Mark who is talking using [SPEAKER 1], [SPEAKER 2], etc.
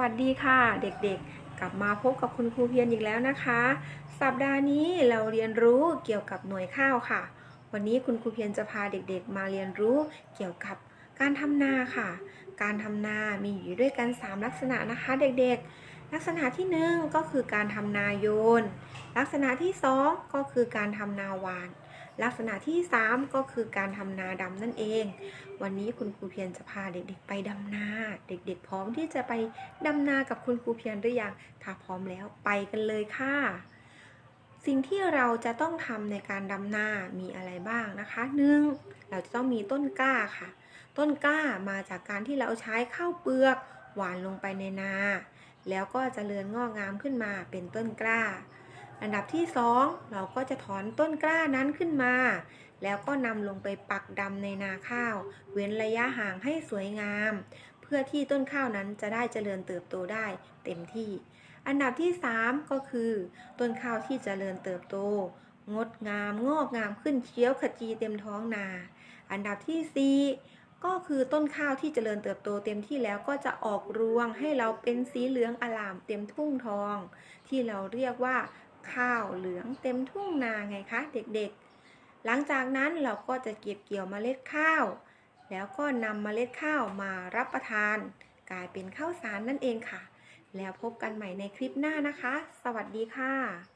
[SPEAKER 1] วัสดีค่ะเด็กๆ กลับมาพบกับคุณครูเพียรอีกแล้วนะคะ สัปดาห์นี้เราเรียนรู้เกี่ยวกับหน่วยข้าวค่ะ วันนี้คุณครูเพียรจะพาเด็กๆ มาเรียนรู้เกี่ยวกับการทำนาค่ะ การทำนามีอยู่ด้วยกัน 3 ลักษณะนะคะเด็กๆ ลักษณะที่ 1 ก็คือการทำนาโยน ลักษณะที่ 2 ก็คือการทำนาหวาน ลักษณะที่ 3 ก็คือการทำนาดำนั่นเอง วันนี้คุณครูเพียรจะพาเด็กๆ ไปดำนา เด็กๆ พร้อมที่จะไปดำนากับคุณครูเพียรหรือยังถ้าพร้อมแล้วไปกันเลยค่ะ สิ่งที่เราจะต้องทำในการดำนา มีอะไรบ้างนะคะหนึ่งเราจะต้องมีต้นกล้าค่ะ ต้นกล้ามาจากการที่เราใช้ข้าวเปลือกหวานลงไปในนา แล้วก็จเจริญงอกงามขึ้นมาเป็นต้นกล้า อันดับที่สองเราก็จะถอนต้นกล้านั้นขึ้นมา แล้วก็นำลงไปปักดำในนาข้าว เว้นระยะห่างให้สวยงาม เพื่อที่ต้นข้าวนั้นจะได้เจริญเติบโตได้เต็มที่ อันดับที่ 3 ก็คือ ต้นข้าวที่เจริญเติบโต งดงามงอกงามขึ้นเขียวขจีเต็มท้องนา อันดับที่4ก็คือต้นข้าวที่เจริญเติบโตเต็มที่แล้วก็จะออกรวงให้เราเป็นสีเหลืองอลามเต็มทุ่งทอง ที่เราเรียกว่า ข้าวเหลืองเต็มทุ่งนาไงคะเด็กๆ หลังจากนั้นเราก็จะเก็บเกี่ยวเมล็ดข้าว แล้วก็นำเมล็ดข้าวมารับประทาน กลายเป็นข้าวสารนั่นเองค่ะ แล้วพบกันใหม่ในคลิปหน้านะคะ สวัสดีค่ะ